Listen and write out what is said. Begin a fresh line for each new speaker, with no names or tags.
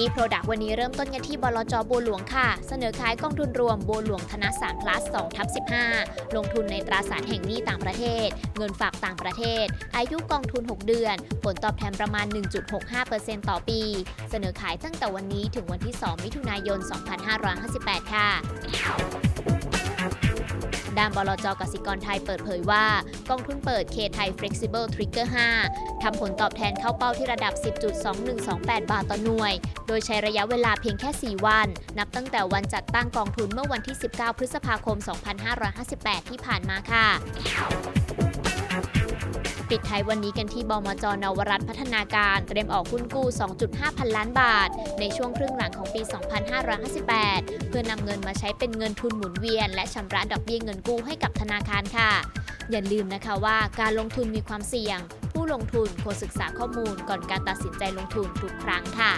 Money Product วันนี้เริ่มต้นกันที่บลจบัวหลวงค่ะ เสนอขายกองทุนรวมบัวหลวงธนสาร plus 2ทับ15 ลงทุนในตราสารแห่งหนี้ต่างประเทศ เงินฝากต่างประเทศ อายุกองทุน 6 เดือน ผลตอบแทนประมาณ 1.65%ต่อปี เสนอขายตั้งแต่วันนี้ถึงวันที่ 2 มิถุนายน 2558 ค่ะ ด้านบลจกสิกรไทยเปิดเผยว่า กองทุนเปิดเคไทย Flexible Trigger 5 ทำผลตอบแทนเข้าเป้าที่ระดับ 10.2128 บาทต่อหน่วย โดยใช้ระยะเวลาเพียงแค่ 4 วัน นับตั้งแต่วันจัดตั้งกองทุนเมื่อวันที่ 19 พฤษภาคม 2558 ที่ผ่านมาค่ะ ปิดท้ายวันนี้กันที่บมจนวรัฐพัฒนาการเตรียมออกหุ้นกู้ 2.5 พันล้านบาท ในช่วงครึ่งหลังของปี 2558 เพื่อนำเงินมาใช้เป็นเงินทุนหมุนเวียน และชำระดอกเบี้ยเงินกู้ให้กับธนาคารค่ะ อย่าลืมนะคะว่าการลงทุนมีความเสี่ยง ผู้ลงทุนควรศึกษาข้อมูลก่อนการตัดสินใจลงทุนทุกครั้งค่ะ